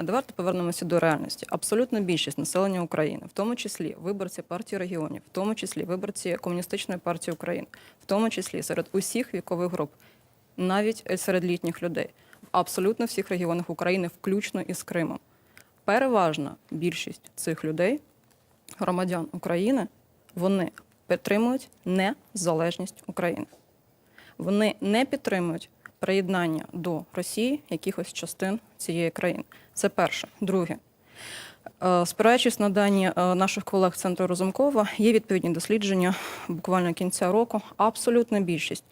А давайте повернемося до реальності. Абсолютна більшість населення України, в тому числі виборці партії регіонів, в тому числі виборці комуністичної партії України, в тому числі серед усіх вікових груп, навіть серед літніх людей, в абсолютно всіх регіонах України, включно із Кримом. Переважна більшість цих людей, громадян України, вони підтримують незалежність України. Вони не підтримують приєднання до Росії якихось частин цієї країни. Це перше. Друге. Е, Спираючись на дані е, наших колег центру Розумкова, є відповідні дослідження буквально кінця року. Абсолютна більшість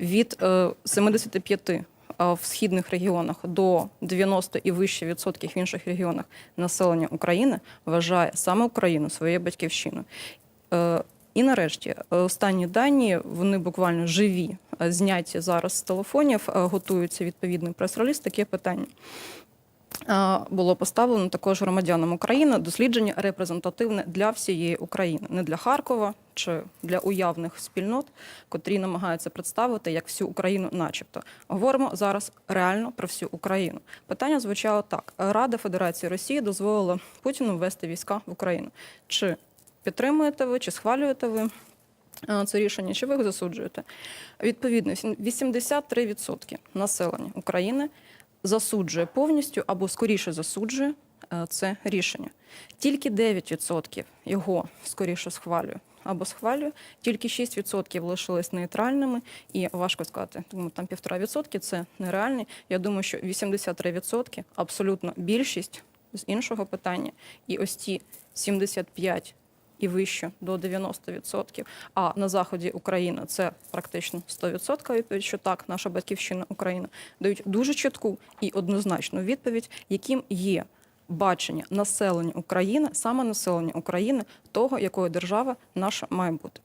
від е, 75 е, в східних регіонах до 90 і вище відсотків в інших регіонах населення України вважає саме Україну своєю батьківщиною. І нарешті е, останні дані вони буквально живі, е, зняті зараз з телефонів. е, Готується відповідний прес-реліз. Таке питання було поставлено також громадянам України. Дослідження репрезентативне для всієї України, не для Харкова чи для уявних спільнот, котрі намагаються представити як всю Україну, начебто. Говоримо зараз реально про всю Україну. Питання звучало так: Рада Федерації Росії дозволила Путіну ввести війська в Україну. Чи підтримуєте ви, чи схвалюєте ви? е, Це рішення, чи ви його засуджуєте? Відповідно, 83% населення України засуджує повністю або скоріше засуджує е, це рішення. Тільки 9% його скоріше схвалює або схвалює, тільки 6% лишились нейтральними, і важко сказати, тому там 1,5% – це нереальні. Я думаю, що 83% – абсолютно більшість з іншого питання. І ось ті 75 і вище до 90%. А на заході України це практично 100% відповідь, що так, наша батьківщина Україна дають дуже чітку і однозначну відповідь, яким є бачення населення України, саме населення України, того, якою держава наша має бути.